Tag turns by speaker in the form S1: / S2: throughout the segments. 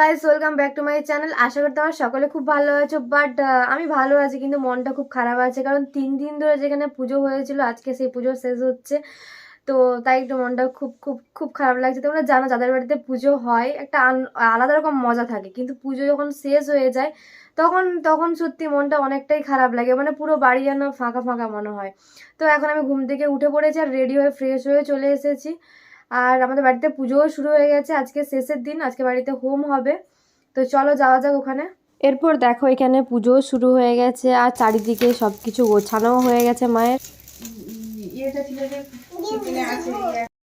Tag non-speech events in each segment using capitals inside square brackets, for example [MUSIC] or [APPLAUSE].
S1: Guys welcome back to my channel আশা করি তোমার সকলে খুব ভালো আছো বাট আমি ভালো আছি, কিন্তু মনটা খুব খারাপ আছে, কারণ তিন দিন ধরে যেখানে পুজো হয়েছিল, আজকে সেই পুজো শেষ হচ্ছে। তো তাই একটু মনটা খুব খুব খুব খারাপ লাগছে। তোমরা জানো, যাদের বাড়িতে পুজো হয়, একটা আলাদা রকম মজা থাকে, কিন্তু পুজো যখন শেষ হয়ে যায়, তখন তখন সত্যি মনটা অনেকটাই খারাপ লাগে মানে পুরো বাড়ি যেন ফাঁকা ফাঁকা মনে হয়। তো এখন আমি ঘুম থেকে উঠে পড়েছি, আর রেডি হয়ে ফ্রেশ হয়ে চলে এসেছি। আর আমাদের বাড়িতে পুজোও শুরু হয়ে গেছে আজকে শেষের দিন আজকে বাড়িতে হোম হবে। তো চলো যাওয়া যাক ওখানে। এরপর দেখো এখানে পুজো শুরু হয়ে গেছে আর চারিদিকে সব কিছু গোছানোও হয়ে গেছে মায়ের।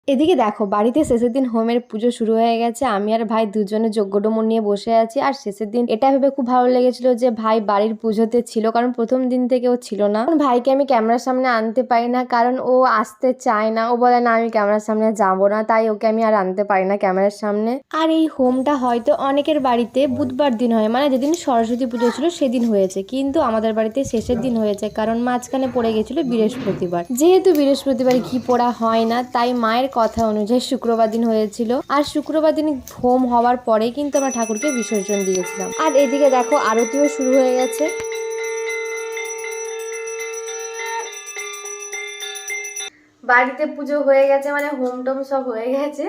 S1: এদিকে দেখো, বাড়িতে শেষের দিন হোমের পুজো শুরু হয়ে গেছে। আমি আর ভাই দুজনে যজ্ঞডমন নিয়ে বসে আছি। আর শেষের দিন এটা ভেবে খুব ভালো লেগেছিল যে ভাই বাড়ির পুজোতে ছিল, কারণ প্রথম দিন থেকে ও ছিল না। ভাইকে আমি ক্যামেরার সামনে আনতে পারি না, কারণ ও আসতে চায় না। ও বলে, না, আমি ক্যামেরার সামনে যাব না। তাই ওকে আমি আর আনতে পারি না ক্যামেরার সামনে। আর এই হোমটা হয়তো অনেকের বাড়িতে বুধবার দিন হয় মানে যেদিন সরস্বতী পুজো ছিল সেদিন হয়েছে। কিন্তু আমাদের বাড়িতে শেষের দিন হয়েছে, কারণ মাঝখানে পড়ে গেছিল বৃহস্পতিবার। যেহেতু বৃহস্পতিবার ঘি পোড়া হয় না, তাই মায়ের কথা অনুযায়ী শুক্রবার দিন হয়েছিল। আর শুক্রবার দিন হোম হওয়ার পরে কিন্তু আমরা ঠাকুরকে বিসর্জন দিয়েছিলাম। আর এদিকে দেখো আরতিও শুরু হয়ে গেছে। বাড়িতে পুজো হয়ে গেছে মানে হোম টোম সব হয়ে গেছে।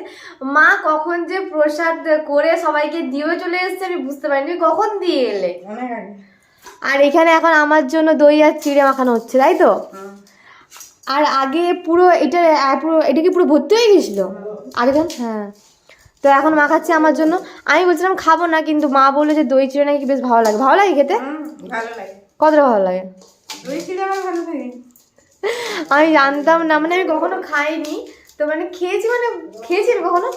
S1: মা কখন যে প্রসাদ করে সবাইকে দিয়ে চলে এসেছে আমি বুঝতে পারিনি। কখন দিয়ে এলে? আর এখানে এখন আমার জন্য দই আর চিড়ে মাখানো হচ্ছে তাই তো? আর আগে পুরো এটা পুরো এটা কি পুরো ভর্তি হয়ে গেছিল? আগে দেন হ্যাঁ। তো এখন মাখাচ্ছে আমার জন্য। আমি বলছিলাম খাব না কিন্তু মা বলল যে দই চিড়ে নাকি বেশ ভালো লাগে। ভালো লাগে খেতে? কতটা ভালো লাগে? আমি জানতাম না মানে আমি কখনো খাইনি। তো মানে খেয়েছি মানে খেয়েছি আমি কখনো?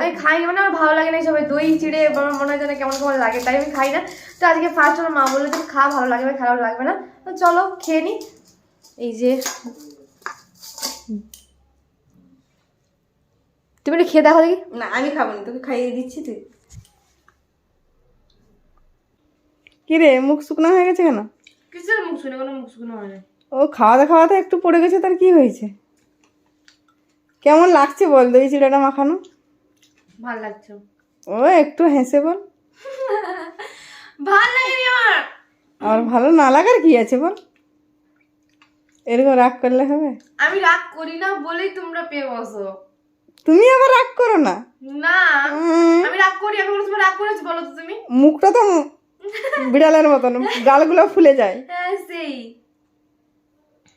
S1: আমি খাইনি মানে আমার ভালো লাগে না সবাই দই চিড়ে আমার মনে হয় যেন কেমন কেমন লাগে তাই আমি খাই না। তো আজকে ফার্স্ট আমার মা বলল যে খা ভালো লাগবে খারাপ লাগবে না। তো চলো খেয়ে নি। এই যে তুমি একটু খেয়ে দেখো দেখি।
S2: না আমি খাব না তোকে খাইয়ে দিচ্ছি তুই। কি রে মুখ শুকনো হয়ে গেছে কেন?
S1: কিসের মুখ শুনে কোনো মুখ শুনে হয় না
S2: ও খাওয়াতে খাওয়াতে একটু পড়ে গেছে তার কি হয়েছে? কেমন লাগছে বল দই চিড়াটা মাখানো?
S1: ভালো লাগছে।
S2: ও একটু হেসে বল। [LAUGHS]
S1: ভালো লাগেনি আমার?
S2: আর ভালো না লাগার কি আছে বল? এরকম রাগ করলে হবে?
S1: আমি রাগ করি না বলেই তোমরা পেয়ে বসো
S2: তুমি আবার রাগ করো না?
S1: না। আমি রাগ করি আমি কোনো রাগ করেছি বলো তো তুমি।
S2: মুখটা তো বিড়ালের মতন গালগুলো ফুলে যায়।
S1: হ্যাঁ সেই।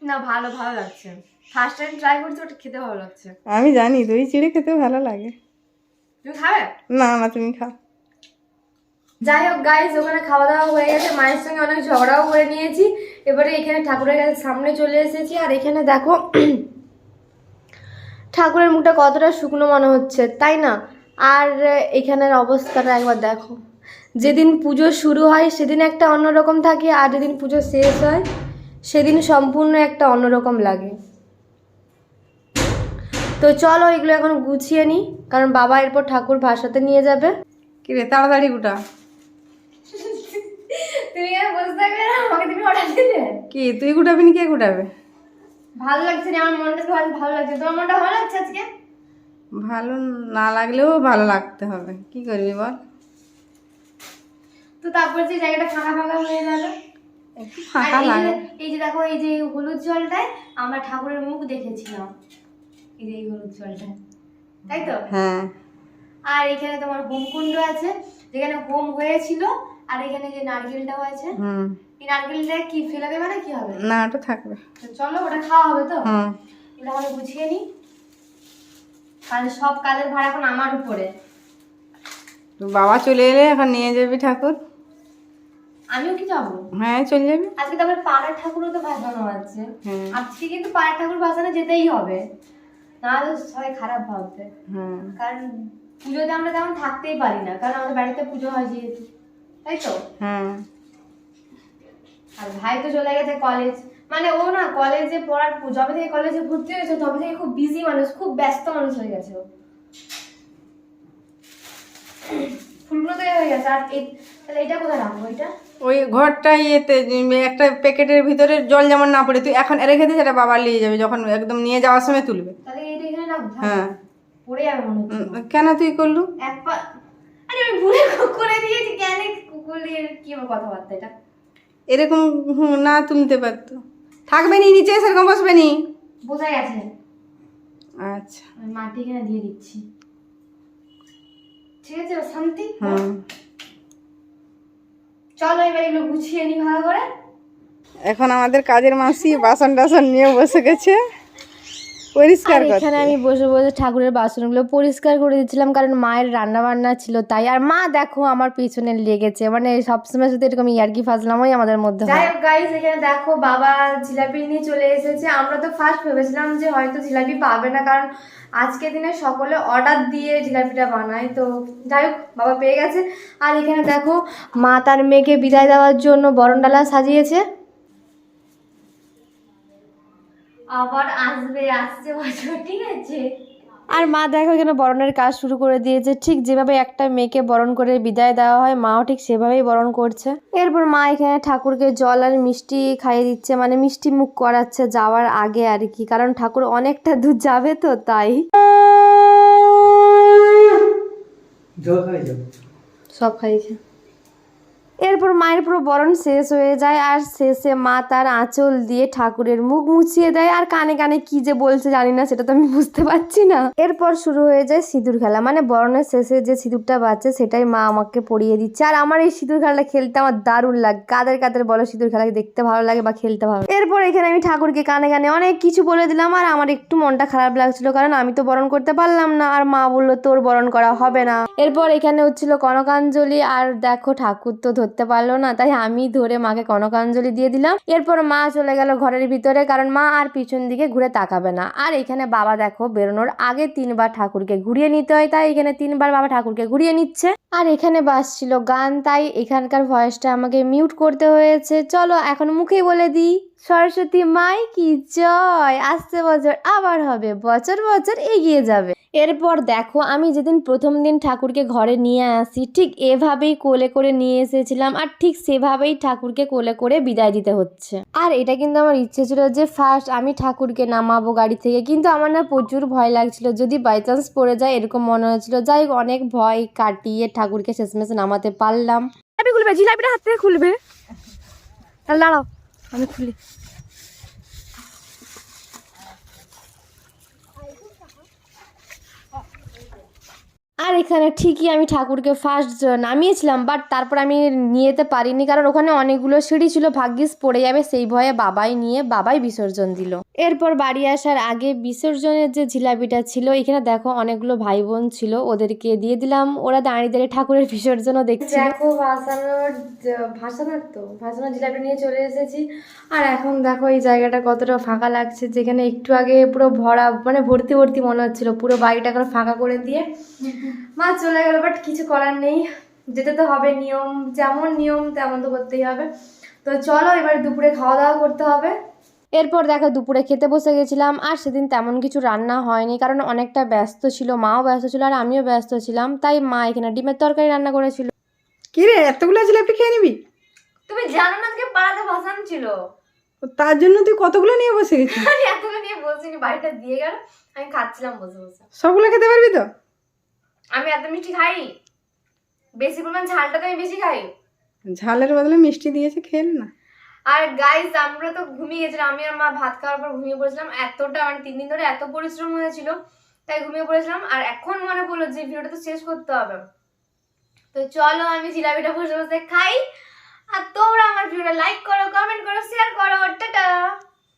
S1: না ভালো ভালো লাগছে। ফার্স্ট টাইম ট্রাই করছি ওটা খেতে ভালো লাগছে।
S2: আমি জানি দই চিড়ে খেতে ভালো লাগে।
S1: তুমি খাবে?
S2: না না তুমি খাও।
S1: যাই হোক গাইজ ওখানে খাওয়া দাওয়া হয়ে গেছে। মায়ের সঙ্গে অনেক ঝগড়াও করে নিয়েছি। এবারে এখানে ঠাকুরের কাছে সামনে চলে এসেছি, আর এখানে দেখো, ঠাকুরের মুখটা কতটা শুকনো মনে হচ্ছে, তাই না? আর এখানের অবস্থাটা একবার দেখো। যেদিন পুজো শুরু হয়, সেদিন একটা অন্যরকম থাকে, আর যেদিন পুজো শেষ হয়, সেদিন সম্পূর্ণ একটা অন্যরকম লাগে। তো চলো এগুলো এখন গুছিয়ে নিই, কারণ বাবা এরপর ঠাকুর ভাসাতে নিয়ে যাবে।
S2: কি রে তাড়াতাড়ি গুটা
S1: তুমি আর বসে থাকবে না আমাকে তুমি অর্ডার দিবে।
S2: কি তুই গুটাবি না কে গুটাবে
S1: ভালো লাগছে না আমার মনটা তো ভালো লাগছে। তোমার মনটা ভালো লাগছে আজকে?
S2: ভালো না লাগলেও ভালো লাগতে হবে। কি করবি বল?
S1: তো তারপর যে জায়গাটা ফাঁকা ফাঁকা হয়ে গেল।
S2: ফাঁকা লাগে
S1: এই যে দেখো এই যে হলুদ জলটায় আমরা ঠাকুরের মুখ দেখেছিলাম। এই যে এই হলুদ জলটায় তাই তো?
S2: হ্যাঁ।
S1: আর এখানে তোমার হোমকুণ্ড আছে যেখানে হোম হয়েছিল। আর এখানে যে নারকেলটাও আছে
S2: হুম।
S1: এই নারকেলটা কি ফেলে দেবে না কি হবে?
S2: না ওটা থাকবে।
S1: তো চলো ওটা খাওয়া হবে তো?
S2: হুম।
S1: এটা আমি গুছিয়ে নিই। কারণ সব কাজের ভার এখন আমার উপরে।
S2: বাবা চলে এলে এখন নিয়ে যাবি ঠাকুর।
S1: আমিও কি যাব?
S2: হ্যাঁ চলে যাবি।
S1: আজকে তো আবার পাড়ার ঠাকুরও তো ভাসানো আছে।
S2: হ্যাঁ।
S1: আজকে কিন্তু পাড়ার ঠাকুর ভাসানো যেতেই হবে। নাহলে সবাই খারাপ ভাববে।
S2: হ্যাঁ।
S1: কারণ পুজোতে আমরা তেমন থাকতেই পারি না কারণ আমাদের বাড়িতে পুজো হয় যেহেতু। তাই তো?
S2: হ্যাঁ।
S1: আর ভাই তো চলে গেছে কলেজ মানে ও না কলেজে পড়ার যবে থেকে কলেজে ভর্তি হয়েছে তবে থেকে খুব বিজি মানুষ খুব ব্যস্ত মানুষ হয়ে গেছে ও। ফুলগুলো তো হয়ে গেছে। আর তাহলে এটা কোথায় রাখব এটা?
S2: ওই ঘরটা ইয়েতে একটা প্যাকেটের ভিতরে জল যেমন না পড়ে তুই এখন রেখে দিয়ে সেটা বাবা নিয়ে যাবে যখন একদম নিয়ে যাওয়ার সময় তুলবে।
S1: তাহলে এটা এখানে রাখব
S2: হ্যাঁ।
S1: পড়ে যাবে মনে
S2: কেন তুই করলু?
S1: এক পা আরে আমি ভুলে করে দিয়েছি কেন কুকুরের কি কথাবার্তা এটা?
S2: এরকম না তুলতে পারতো। থাকবে নি নিচে সেরকম বসবে নি?
S1: বোঝা গেছে
S2: আচ্ছা।
S1: আমি মাটি এখানে দিয়ে দিচ্ছি। ঠিক আছে শান্তি?
S2: হুম।
S1: চলো এবার এগুলো গুছিয়ে নি ভালো করে।
S2: এখন আমাদের কাজের মাসি বাসন টাসন নিয়ে বসে গেছে। পরিষ্কার
S1: এখানে আমি বসে বসে ঠাকুরের বাসনগুলো পরিষ্কার করে দিচ্ছিলাম কারণ মায়ের রান্না বান্না ছিল তাই। আর মা দেখো আমার পিছনে লেগেছে। মানে সবসময় শুধু এরকম ইয়ার্কি ফাজলামই আমাদের মধ্যে যাই হোক গাইস এখানে দেখো বাবা জিলাপি নিয়ে চলে এসেছে। আমরা তো ফার্স্ট ভেবেছিলাম যে হয়তো জিলাপি পাবে না কারণ আজকের দিনে সকলে অর্ডার দিয়ে জিলাপিটা বানায়। তো যাই হোক বাবা পেয়ে গেছে। আর এখানে দেখো মা তার মেয়েকে বিদায় দেওয়ার জন্য বরণডালা সাজিয়েছে। আবার আসবে আসছে বছর ঠিক আছে? আর মা দেখো এখানে বরণের কাজ শুরু করে দিয়েছে। ঠিক যেভাবে একটা মেয়েকে বরণ করে বিদায় দেওয়া হয় মাও ঠিক সেভাবেই বরণ করছে। এরপর মা এখানে ঠাকুরকে জল আর মিষ্টি খাইয়ে দিচ্ছে মানে মিষ্টি মুখ করাচ্ছে যাওয়ার আগে আর কি কারণ ঠাকুর অনেকটা দূর যাবে তো তাই। সব খাইয়েছে এরপর মায়ের পুরো বরণ শেষ হয়ে যায় আর শেষে মা তার আঁচল দিয়ে ঠাকুরের মুখ মুছিয়ে দেয় আর কানে কানে কি যে বলছে জানি না, সেটা তো আমি বুঝতে পারছি না। এরপর শুরু হয়ে যায় সিঁদুর খেলা মানে বরণের শেষে যে সিঁদুরটা বাজছে সেটাই মা আমাকে পরিয়ে দিচ্ছে। আর আমার এই সিঁদুর খেলাটা খেলতে আমার দারুণ লাগে। কাদের কাদের বলো সিঁদুর খেলা দেখতে ভালো লাগে বা খেলতে ভালো। এরপর এখানে আমি ঠাকুরকে কানে কানে অনেক কিছু বলে দিলাম আর আমার একটু মনটা খারাপ লাগছিল কারণ আমি তো বরণ করতে পারলাম না আর মা বলল তোর বরণ করা হবে না। এরপর এখানে হচ্ছিল কনকাঞ্জলি আর দেখো ঠাকুর তো ধরতে পারল না, তাই আমি ধরে মাকে কনকাঞ্জলি দিয়ে দিলাম। এরপর মা চলে গেল ঘরের ভিতরে, কারণ মা আর পিছন দিকে ঘুরে তাকাবে না। আর এখানে বাবা দেখো বেরোনোর আগে তিনবার ঠাকুরকে ঘুরিয়ে নিতে হয়, তাই এখানে তিনবার বাবা ঠাকুরকে ঘুরিয়ে নিচ্ছে। আর এখানে বাজছিল গান, তাই এখানকার ভয়েসটা আমাকে মিউট করতে হয়েছে। চলো এখন মুখেই বলে দিই, সরস্বতী মাই কি জয়! আসতে বছর আবার হবে, বছর বছর এগিয়ে যাবে। এরপর দেখো আমি যেদিন প্রথম দিন ঠাকুরকে ঘরে নিয়ে আসি, ঠিক এভাবেই কোলে করে নিয়ে এসেছিলাম। আর ঠিক সেভাবেই ঠাকুরকে কোলে করে বিদায় দিতে হচ্ছে। আর এটা কিন্তু আমার ইচ্ছে ছিল যে ফার্স্ট আমি ঠাকুরকে নামাবো গাড়ি থেকে, কিন্তু আমার না প্রচুর ভয় লাগছিল। যদি বাই চান্স পড়ে যায়, এরকম মনে হয়েছিল। যাই অনেক ভয় কাটিয়ে ঠাকুরকে শেষমেশ নামাতে পারলাম। খুলবে জিলাপিটা হাত থেকে খুলবে। দাঁড়াও, আমি খুলি। এখানে ঠিকই আমি ঠাকুরকে ফার্স্ট নামিয়েছিলাম বাট তারপর আমি নিয়ে যেতে পারিনি, কারণ ওখানে অনেকগুলো সিঁড়ি ছিল, ভাগ্যিস পড়ে যাবে, সেই ভয়ে বাবাই নিয়ে, বাবাই বিসর্জন দিল। এরপর বাড়ি আসার আগে বিসর্জনের যে জিলাপিটা ছিল, এখানে দেখো অনেকগুলো ভাই বোন ছিল, ওদেরকে দিয়ে দিলাম। ওরা দাঁড়িয়ে দাঁড়িয়ে ঠাকুরের বিসর্জনও দেখছি দেখো, ভাসানোর ভাসানোর তো, ভাসানোর জিলাপি নিয়ে চলে এসেছি। আর এখন দেখো এই জায়গাটা কতটা ফাঁকা লাগছে, যেখানে একটু আগে পুরো ভরা মানে ভর্তি ভর্তি মনে হচ্ছিল। পুরো বাড়িটা এখন ফাঁকা করে দিয়ে। মা চলে গেল বাট কিছু করার নেই। যেতে তো হবে, নিয়ম, যেমন নিয়ম, তেমন তো করতেই হবে। তো চলো, এবার দুপুরে খাওয়া দাওয়া করতে হবে। এরপর দেখো দুপুরে খেতে বসে গেছিলাম আর সেদিন তেমন কিছু রান্না হয়নি কারণ অনেকটা ব্যস্ত ছিল মাও ব্যস্ত ছিল আর আমিও ব্যস্ত ছিলাম তাই মা এখানে ডিমের তরকারি রান্না করেছিল।
S2: কি রে এতগুলো জিলাপি খেয়ে নিবি?
S1: তুমি জানো না আজকে পাড়াতে ভাসান ছিল।
S2: তার জন্য তুই কতগুলো নিয়ে বসে গেছিস? [LAUGHS]
S1: আমি এতগুলো নিয়ে বসিনি বাড়িটা দিয়ে গেল আমি খাচ্ছিলাম বসে বসে।
S2: সবগুলো খেতে পারবি তো?
S1: আমি এত মিষ্টি খাই বেশি পরিমাণ ঝালটা তো আমি বেশি খাই।
S2: ঝালের বদলে মিষ্টি দিয়েছে খেয়ে না।
S1: আর গাইজ আমরা তো ঘুমিয়ে গেছিলাম। আমি আর মা ভাত খাওয়ার পর ঘুমিয়ে পড়েছিলাম। এতটা মানে তিন দিন ধরে এত পরিশ্রম হয়েছিল, তাই ঘুমিয়ে পড়েছিলাম। আর এখন মনে পড়ল যে, ভিডিওটা তো শেষ করতে হবে। তো চলো, আমি জিলাপিটা বসে বসে খাই। আর তোমরা আমার ভিডিওটা লাইক করো কমেন্ট করো শেয়ার করো। টাটা!